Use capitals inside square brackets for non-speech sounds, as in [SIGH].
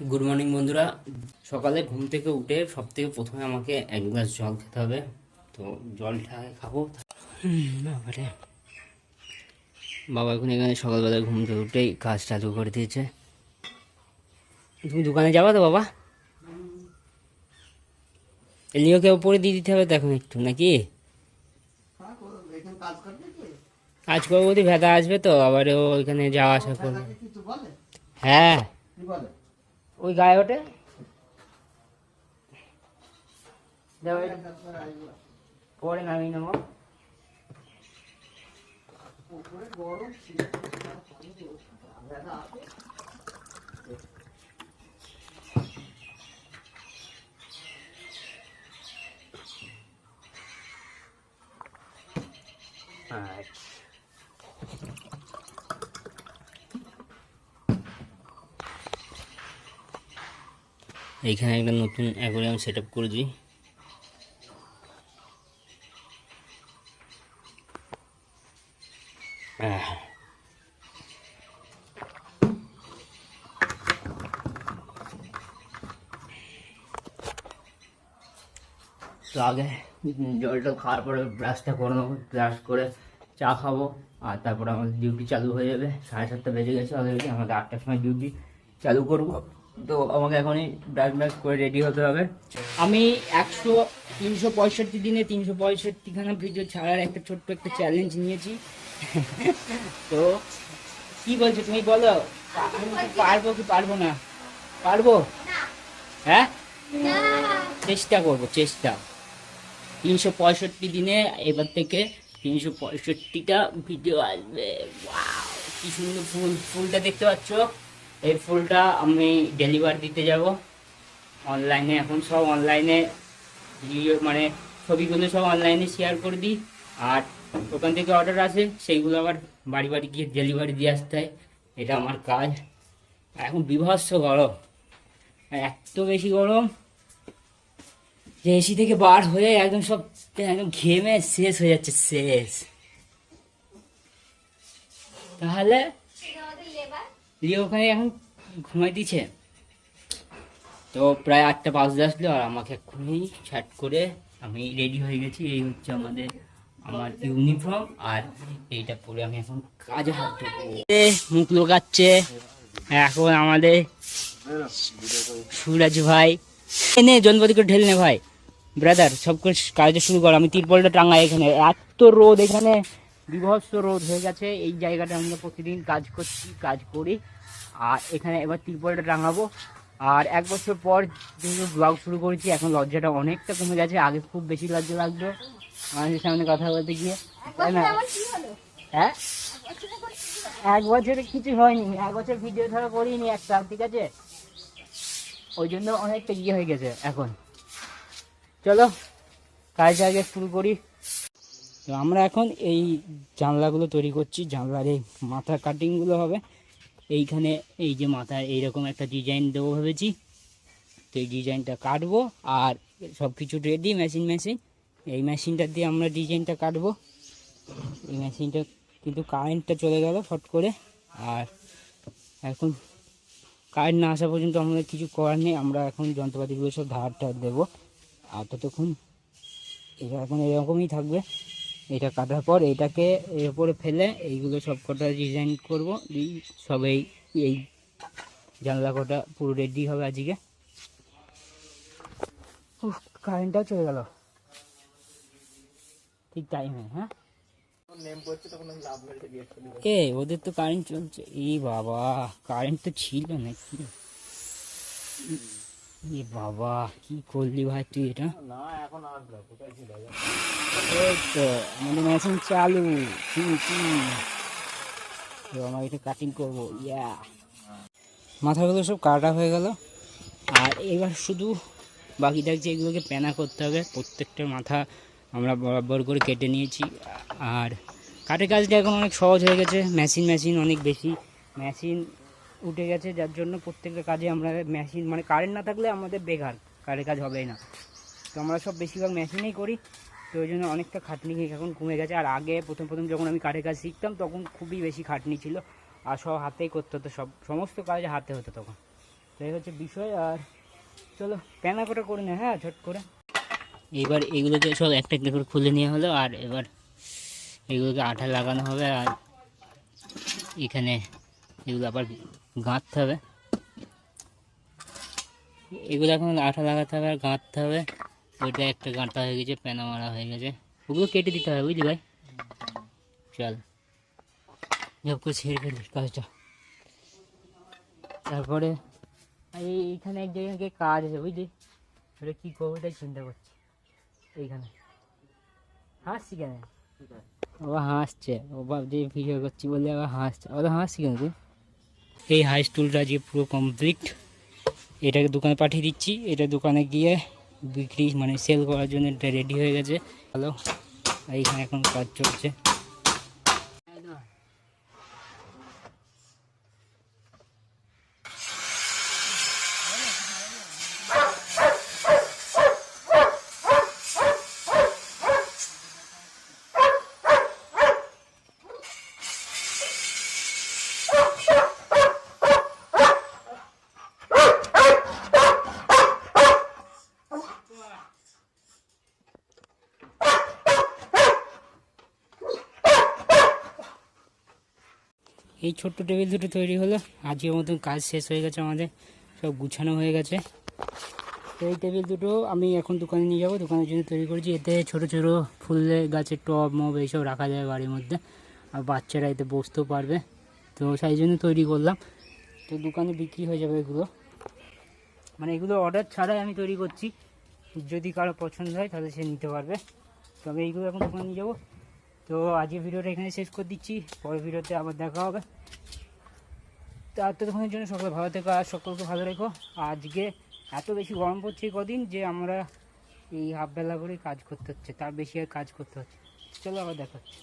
Good morning বন্ধুরা। সকালে ঘুম থেকে উঠে সব থেকে প্রথমে আমাকে এক গ্লাস জল খেতে হবে। তো জলটা খাব। বাবারে। বাবা এখন এখানে সকালবেলা ঘুম থেকে উঠেই কাজ চালু করে দিয়েছে। তুমি দোকানে যাবা তো বাবা? এলিওকে ওপরে দিয়ে দিতে হবে? তো এখন একটু নাকি? কাজ করব বলতে ভেদা আসবে তো আবার ওইখানে যাওয়া আসা করবে। হ্যাঁ। ওই গায়ে ওঠে। পরে নামিয়ে নেব। আচ্ছা। এইখানে একটা নতুন অ্যাকোরিয়াম সেট আপ করেছি। তো আগে জলটা খাওয়ার পরে ব্রাশটা করে নেব ব্রাশ করে চা খাব, আর তারপরে আমাদের ডিউটি চালু হয়ে যাবে। সাড়ে সাতটা বেজে গেছে আমাদের আটটার সময় ডিউটি চালু করব। তো আমাকে এখনই ব্রাশ ব্রাশ করে রেডি হতে হবে। আমি একশো তিনশো পঁয়ষট্টি দিনে তিনশো পঁয়ষট্টিখানা ভিডিও ছাড়ার একটা ছোট্ট একটা চ্যালেঞ্জ নিয়েছি। [LAUGHS] তো কি বলছো তুমি বলো? পারব কি পারব না? পারব? হ্যাঁ? চেষ্টা করব চেষ্টা। তিনশো পঁয়ষট্টি দিনে এবার থেকে তিনশো পঁয়ষট্টিটা ভিডিও আসবে! কি সুন্দর ফুল ফুলটা দেখতে পাচ্ছ? এই ফুলটা আমি ডেলিভারি দিতে যাব। অনলাইনে এখন সব অনলাইনে মানে ছবিগুলো সব অনলাইনে শেয়ার করে দিই। আর ওখান থেকে অর্ডার আসে, সেইগুলো আবার বাড়ি বাড়ি গিয়ে ডেলিভারি দিয়ে আসতে হয়। এটা আমার কাজ। এখন বিভৎস গরম। এত বেশি গরম যে এসি থেকে বার হয়ে একদম সব একদম ঘেমে শেষ হয়ে যাচ্ছে, শেষ। তাহলে দিয়ে ওখানে এখন ঘুমাই দিচ্ছে তো প্রায় আটটা বাজতে আসলো আর আমাকে এক্ষুনি ছাট করে আমি রেডি হয়ে গেছি। এই হচ্ছে আমাদের, আমার ইউনিফর্ম আর এইটা পরে আমি এখন কাজে হাত মুখ লোকাচ্ছে। এখন আমাদের সুরাজ ভাই। এনে জনপতি করে ঢেলে নে ভাই। ব্রাদার সব কাজটা শুরু কর। আমি তিরপলটা টাঙাই এখানে। এত রোদ এখানে। বিভৎস রোদ হয়ে গেছে। এই জায়গাটা আমরা প্রতিদিন কাজ করছি কাজ করি। আর এখানে এবার তিরপলটা টাঙাবো। আর এক বছর পর যেহেতু ব্লগ শুরু করেছি এখন লজ্জাটা অনেকটা কমে গেছে। আগে খুব বেশি লজ্জা লাগতো মানুষের সামনে কথা বলতে গিয়ে। তাই না? হ্যাঁ? এক বছরে কিছু হয়নি। এক বছর ভিডিও ধরা করিনি একটা ঠিক আছে? ওই জন্য অনেকটা ইয়ে হয়ে গেছে এখন। চলো কাজ আগে শুরু করি। তো আমরা এখন এই জানলাগুলো তৈরি করছি। জানলার এই মাথা কাটিংগুলো হবে। এইখানে এই যে মাথার এইরকম একটা ডিজাইন দেবো ভেবেছি। তো এই ডিজাইনটা কাটবো আর সব কিছু রেডি মেশিন মেশিন এই মেশিনটা দিয়ে আমরা ডিজাইনটা কাটবো। এই মেশিনটা কিন্তু কারেন্টটা চলে গেল ফট করে। আর এখন কারেন্ট না আসা পর্যন্ত আমাদের কিছু করার নেই। আমরা এখন যন্ত্রপাতিগুলো সব ধার টার দেবো। আর ততক্ষণ এটা এখন এরকমই থাকবে। এটা কাটার পর এটাকে এর উপরে ফেলে এইগুলো সব কটা ডিজাইন করব। সব এই এই জানলা কটা পুরো রেডি হবে আজকে। কারেন্টটাও চলে গেল। ঠিক টাইমে হ্যাঁ? এ, ওদের তো কারেন্ট চলছে। এই বাবা কারেন্ট তো ছিল নাকি? এ বাবা কি করলি ভাই তুই এটা? এই তো আমাদের মেশিন চালু। তো আমরা এটা কাটিং করব ইয়া মাথাগুলো সব কাটা হয়ে গেল। আর এবার শুধু বাকি থাকছে এগুলোকে প্যানা করতে হবে প্রত্যেকটা মাথা আমরা বরাবর করে কেটে নিয়েছি। আর কাঠের কাজটা এখন অনেক সহজ হয়ে গেছে মেশিন মেশিন অনেক বেশি। মেশিন উঠে গেছে, যার জন্য প্রত্যেকটা কাজে আমরা মেশিন মানে কারেন্ট না থাকলে আমাদের বেকার কারের কাজ হবেই না। তো আমরা সব বেশিরভাগ মেশিনেই করি, তো ওই জন্য অনেকটা খাটনি এখন কমে গেছে। আর আগে প্রথম প্রথম যখন আমি কাঠের কাজ শিখতাম, তখন খুবই বেশি খাটনি ছিল। আর সব হাতেই করতে হতো, সব, সমস্ত কাজ হাতে হতো তখন। তো এই হচ্ছে বিষয়, আর চলো প্যানা করে করে নে হ্যাঁ ঝট করে। এবার এগুলোকে সব একটা একটা করে খুলে নেওয়া হলো, আর এবার এগুলোকে আঠা লাগানো হবে, আর এখানে এগুলো আবার গাঁথতে হবে। এগুলো এখন আঠা লাগাতে হবে আর গাঁথতে হবে। ওইটা একটা গাঁথা হয়ে গেছে প্যানা মারা হয়ে গেছে। ওগুলো কেটে দিতে হবে বুঝলি ভাই? চল। জব করে ছেড়ে ফেলি কাজটা তারপরে এই এইখানে এক জায়গায় গিয়ে কাজ আছে বুঝলি? ওটা কী করব তাই চিন্তা করছি। এইখানে। হাসছি কেন? ও হাসছে। ও ভাবছে ভিডিও করছি বলে আবার হাসছে। ও হাসছি কেন তুই? এই হাই স্টুলটা যে পুরো কমপ্লিট এটাকে দোকানে পাঠিয়ে দিচ্ছি। এটা দোকানে গিয়ে বিক্রি মানে সেল করার জন্য এটা রেডি হয়ে গেছে। ভালো এইখানে এখন কাজ চলছে। এই ছোট্ট টেবিল দুটো তৈরি হলো। আজকের মতন কাজ শেষ হয়ে গেছে আমাদের। সব গুছানো হয়ে গেছে। তো এই টেবিল দুটো আমি এখন দোকানে নিয়ে যাব। দোকানের জন্য তৈরি করেছি। এতে ছোট ছোট ফুলের গাছের টব, মব এইসব রাখা যায় বাড়ির মধ্যে। আর বাচ্চারা এতে বসতেও পারবে। তো সেই জন্য তৈরি করলাম। তো দোকানে বিক্রি হয়ে যাবে এগুলো। মানে এগুলো অর্ডার ছাড়াই আমি তৈরি করছি। যদি কারও পছন্দ হয় তাহলে সে নিতে পারবে। তবে এইগুলো এখন দোকানে নিয়ে যাব। তো আজকে ভিডিওটা এখানে শেষ করে দিচ্ছি। পরের ভিডিওতে আবার দেখা হবে। তো আর জন্য সকলে ভালো থেকো আর সকলকে ভালো রেখো। আজকে এত বেশি গরম পড়ছে কদিন যে আমরা এই হাফবেলা করে কাজ করতে হচ্ছে, তার বেশি আর কাজ করতে হচ্ছে। চলো আবার দেখা হচ্ছে।